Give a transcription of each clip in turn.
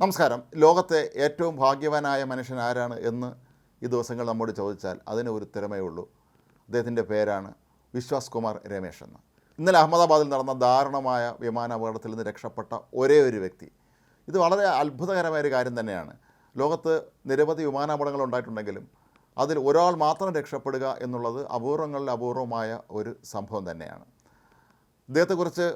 നമസ്കാരം. ലോകത്തെ ഏറ്റവും ഭാഗ്യവാനായ മനുഷ്യൻ ആരാണ് എന്ന് ഈ ദിവസങ്ങൾ നമ്മോട് ചോദിച്ചാൽ അതിന് ഒരു തിരമേ ഉള്ളൂ. അദ്ദേഹത്തിന്റെ പേരാണ് വിശ്വാസ് കുമാർ രമേശ് എന്ന്. ഇന്നലെ അഹമ്മദാബാദിൽ നടന്ന ദാരുണമായ വിമാന അപകടത്തിൽ നിന്ന് രക്ഷപ്പെട്ട ഒരേ ഒരു വ്യക്തി. ഇത് വളരെ അത്ഭുതകരമായ ഒരു കാര്യം തന്നെയാണ്. ലോകത്ത് നിരവധി വിമാനാപകടങ്ങൾ ഉണ്ടായിട്ടുണ്ടെങ്കിലും അതിൽ ഒരാൾ മാത്രം രക്ഷപ്പെടുക എന്നുള്ളത് അപൂർവങ്ങളിൽ അപൂർവമായ ഒരു സംഭവം തന്നെയാണ്. ഇദ്ദേഹത്തെക്കുറിച്ച്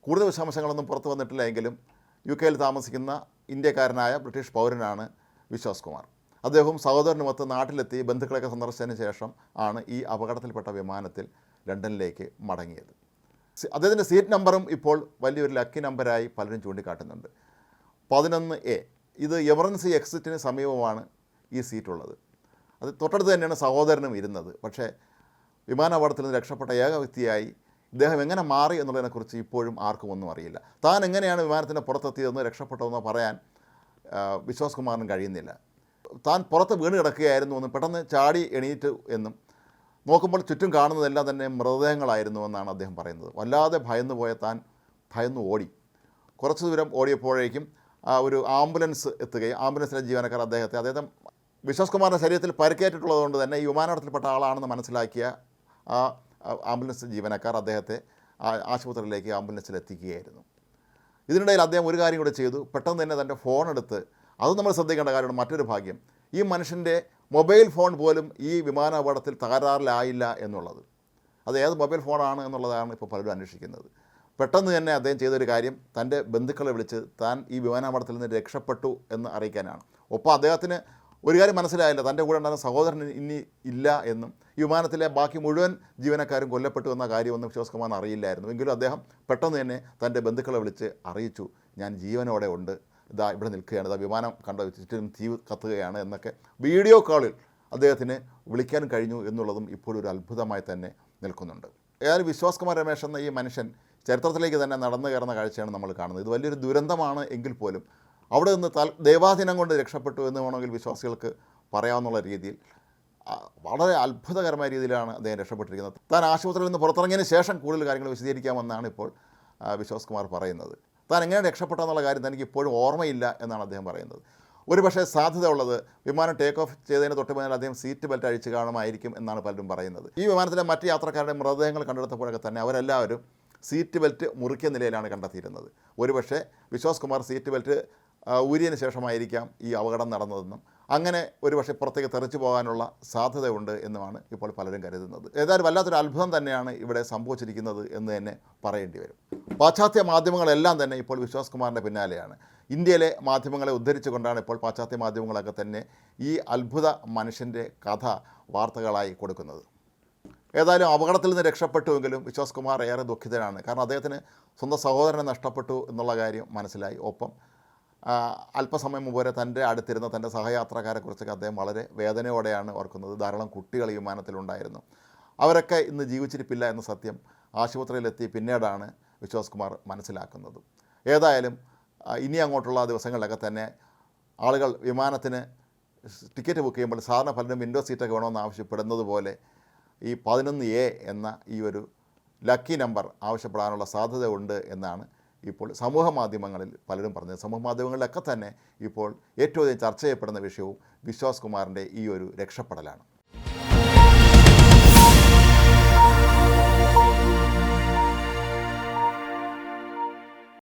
കൂടുതൽ വിശദാംശങ്ങളൊന്നും പുറത്തു വന്നിട്ടില്ല എങ്കിലും യു കെയിൽ താമസിക്കുന്ന ഇന്ത്യക്കാരനായ ബ്രിട്ടീഷ് പൗരനാണ് വിശ്വാസ് കുമാർ. അദ്ദേഹവും സഹോദരനുമൊത്ത് നാട്ടിലെത്തി ബന്ധുക്കളെയൊക്കെ സന്ദർശിച്ചതിന് ശേഷം ആണ് ഈ അപകടത്തിൽപ്പെട്ട വിമാനത്തിൽ ലണ്ടനിലേക്ക് മടങ്ങിയത്. അദ്ദേഹത്തിന്റെ സീറ്റ് നമ്പറും ഇപ്പോൾ വലിയൊരു ലക്കി നമ്പരായി പലരും ചൂണ്ടിക്കാട്ടുന്നുണ്ട്. പതിനൊന്ന് എ ഇത് എമർജൻസി എക്സിറ്റിന് സമീപമാണ് ഈ സീറ്റുള്ളത്. അത് തൊട്ടടുത്ത് തന്നെയാണ് സഹോദരനും ഇരുന്നത്. പക്ഷേ വിമാനാപകടത്തിൽ നിന്ന് രക്ഷപ്പെട്ട ഏക വ്യക്തിയായി ഇദ്ദേഹം എങ്ങനെ മാറി എന്നുള്ളതിനെക്കുറിച്ച് ഇപ്പോഴും ആർക്കും ഒന്നും അറിയില്ല. താൻ എങ്ങനെയാണ് വിമാനത്തിന്റെ പുറത്തെത്തിയതെന്ന് രക്ഷപ്പെട്ടതെന്ന് പറയാൻ വിശ്വാസ് കുമാറിന് കഴിയുന്നില്ല. താൻ പുറത്ത് വീണ് കിടക്കുകയായിരുന്നു എന്നും പെട്ടെന്ന് ചാടി എണീറ്റ് എന്നും നോക്കുമ്പോൾ ചുറ്റും കാണുന്നതെല്ലാം തന്നെ മൃതദേഹങ്ങളായിരുന്നു എന്നാണ് അദ്ദേഹം പറയുന്നത്. വല്ലാതെ ഭയന്നു പോയ താൻ ഭയന്നു ഓടി. കുറച്ച് ദൂരം ഓടിയപ്പോഴേക്കും ഒരു ആംബുലൻസ് എത്തുകയും ആംബുലൻസിലെ ജീവനക്കാർ അദ്ദേഹത്തെ അദ്ദേഹം വിശ്വാസ് കുമാറിന്റെ ശരീരത്തിൽ പരിക്കേറ്റിട്ടുള്ളതുകൊണ്ട് തന്നെ ഈ വിമാനത്തിൽപ്പെട്ട ആളാണെന്ന് മനസ്സിലാക്കിയ ആ ആംബുലൻസ് ജീവനക്കാർ അദ്ദേഹത്തെ ആശുപത്രിയിലേക്ക് ആംബുലൻസിൽ എത്തിക്കുകയായിരുന്നു ഇതിനിടയിൽ അദ്ദേഹം ഒരു കാര്യം കൂടെ ചെയ്തു. പെട്ടെന്ന് തന്നെ തന്റെ ഫോൺ എടുത്ത് അത് നമ്മൾ ശ്രദ്ധിക്കേണ്ട കാര്യമാണ്. മറ്റൊരു ഭാഗ്യം. ഈ മനുഷ്യന്റെ മൊബൈൽ ഫോൺ പോലും ഈ വിമാനാപകടത്തിൽ തകരാറിലായില്ല എന്നുള്ളത്. അത് ഏത് മൊബൈൽ ഫോണാണ് എന്നുള്ളതാണ് ഇപ്പോൾ പലരും അന്വേഷിക്കുന്നത്. പെട്ടെന്ന് തന്നെ അദ്ദേഹം ചെയ്തൊരു കാര്യം തന്റെ ബന്ധുക്കളെ വിളിച്ച് താൻ ഈ വിമാനാപകടത്തിൽ നിന്ന് രക്ഷപ്പെട്ടു എന്ന് അറിയിക്കാനാണ്. ഒപ്പം അദ്ദേഹത്തിന് ഒരു കാര്യം മനസ്സിലായില്ല. തന്റെ കൂടെ ഉണ്ടായിരുന്ന സഹോദരൻ ഇനി ഇല്ല എന്നും ഈ വിമാനത്തിലെ ബാക്കി മുഴുവൻ ജീവനക്കാരും കൊല്ലപ്പെട്ടു എന്ന കാര്യമൊന്നും വിശ്വാസ് കുമാർ അറിയില്ലായിരുന്നു. എങ്കിലും അദ്ദേഹം പെട്ടെന്ന് തന്നെ തന്റെ ബന്ധുക്കളെ വിളിച്ച് അറിയിച്ചു ഞാൻ ജീവനോടെ ഉണ്ട്. ഇതാ ഇവിടെ നിൽക്കുകയാണ്. ഇതാ വിമാനം കണ്ട? ചുറ്റിനും തീ കത്തുകയാണ് എന്നൊക്കെ വീഡിയോ കോളിൽ അദ്ദേഹത്തിന് വിളിക്കാൻ കഴിഞ്ഞു എന്നുള്ളതും ഇപ്പോൾ ഒരു അത്ഭുതമായി തന്നെ നിൽക്കുന്നുണ്ട്. ഏതായാലും വിശ്വാസ് കുമാർ രമേശ് എന്ന ഈ മനുഷ്യൻ ചരിത്രത്തിലേക്ക് തന്നെ നടന്നു കയറുന്ന കാഴ്ചയാണ് നമ്മൾ കാണുന്നത്. ഇത് വലിയൊരു ദുരന്തമാണ് എങ്കിൽ പോലും അവിടെ നിന്ന് താൽ ദൈവാധീനം കൊണ്ട് രക്ഷപ്പെട്ടു എന്ന് വേണമെങ്കിൽ വിശ്വാസികൾക്ക് പറയാമെന്നുള്ള രീതിയിൽ വളരെ അത്ഭുതകരമായ രീതിയിലാണ് അദ്ദേഹം രക്ഷപ്പെട്ടിരിക്കുന്നത്. താൻ ആശുപത്രിയിൽ നിന്ന് പുറത്തിറങ്ങിയതിന് ശേഷം കൂടുതൽ കാര്യങ്ങൾ വിശദീകരിക്കാമെന്നാണ് ഇപ്പോൾ വിശ്വാസ് കുമാർ പറയുന്നത്. താൻ എങ്ങനെ രക്ഷപ്പെട്ടെന്നുള്ള കാര്യം തനിക്ക് ഇപ്പോഴും ഓർമ്മയില്ല എന്നാണ് അദ്ദേഹം പറയുന്നത്. ഒരു പക്ഷേ സാധ്യത ഉള്ളത് വിമാനം ടേക്ക് ഓഫ് ചെയ്തതിന് തൊട്ട് മുതൽ അദ്ദേഹം സീറ്റ് ബെൽറ്റ് അഴിച്ച് കാണുമായിരിക്കും എന്നാണ് പലരും പറയുന്നത്. ഈ വിമാനത്തിലെ മറ്റ് യാത്രക്കാരുടെ മൃതദേഹങ്ങൾ കണ്ടെടുത്തപ്പോഴൊക്കെ തന്നെ അവരെല്ലാവരും സീറ്റ് ബെൽറ്റ് മുറുക്കിയ നിലയിലാണ് കണ്ടെത്തിയിരുന്നത്. ഒരുപക്ഷെ വിശ്വാസ് കുമാർ സീറ്റ് ബെൽറ്റ് ഊരിയതിന് ശേഷമായിരിക്കാം ഈ അപകടം നടന്നതെന്നും അങ്ങനെ ഒരുപക്ഷെ പുറത്തേക്ക് തെറിച്ചു പോകാനുള്ള സാധ്യതയുണ്ട് എന്നുമാണ് ഇപ്പോൾ പലരും കരുതുന്നത്. ഏതായാലും വല്ലാത്തൊരു അത്ഭുതം തന്നെയാണ് ഇവിടെ സംഭവിച്ചിരിക്കുന്നത് എന്ന് തന്നെ പറയേണ്ടി വരും. പാശ്ചാത്യ മാധ്യമങ്ങളെല്ലാം തന്നെ ഇപ്പോൾ വിശ്വാസ് കുമാറിന്റെ പിന്നാലെയാണ്. ഇന്ത്യയിലെ മാധ്യമങ്ങളെ ഉദ്ധരിച്ചുകൊണ്ടാണ് ഇപ്പോൾ പാശ്ചാത്യ മാധ്യമങ്ങളൊക്കെ തന്നെ ഈ അത്ഭുത മനുഷ്യന്റെ കഥ വാർത്തകളായി കൊടുക്കുന്നത്. ഏതായാലും അപകടത്തിൽ നിന്ന് രക്ഷപ്പെട്ടുവെങ്കിലും വിശ്വാസ് കുമാർ ഏറെ ദുഃഖിതനാണ്. കാരണം അദ്ദേഹത്തിന് സ്വന്തം സഹോദരനെ നഷ്ടപ്പെട്ടു എന്നുള്ള കാര്യം മനസ്സിലായി. ഒപ്പം അല്പസമയം മുമ്പ് വരെ തന്റെ അടുത്തിരുന്ന തന്റെ സഹയാത്രക്കാരെക്കുറിച്ചൊക്കെ അദ്ദേഹം വളരെ വേദനയോടെയാണ് ഓർക്കുന്നത്. ധാരാളം കുട്ടികൾ ഈ വിമാനത്തിലുണ്ടായിരുന്നു. അവരൊക്കെ ഇന്ന് ജീവിച്ചിരിപ്പില്ല എന്ന സത്യം ആശുപത്രിയിലെത്തി പിന്നീടാണ് വിശ്വാസ് കുമാർ മനസ്സിലാക്കുന്നത്. ഏതായാലും ഇനി അങ്ങോട്ടുള്ള ദിവസങ്ങളിലൊക്കെ തന്നെ ആളുകൾ വിമാനത്തിന് ടിക്കറ്റ് ബുക്ക് ചെയ്യുമ്പോൾ സാധാരണ പലരും വിൻഡോ സീറ്റൊക്കെ വേണമെന്ന് ആവശ്യപ്പെടുന്നത് പോലെ ഈ പതിനൊന്ന് എ എന്ന ഈ ഒരു ലക്കി നമ്പർ ആവശ്യപ്പെടാനുള്ള സാധ്യത ഉണ്ട് എന്നാണ് ഇപ്പോൾ സമൂഹ മാധ്യമങ്ങളിൽ പലരും പറഞ്ഞത് സമൂഹ മാധ്യമങ്ങളിലൊക്കെ തന്നെ ഇപ്പോൾ ഏറ്റവും അധികം ചർച്ച ചെയ്യപ്പെടുന്ന വിഷയവും വിശ്വാസ് കുമാറിന്റെ ഈ ഒരു രക്ഷപ്പെടലാണ്.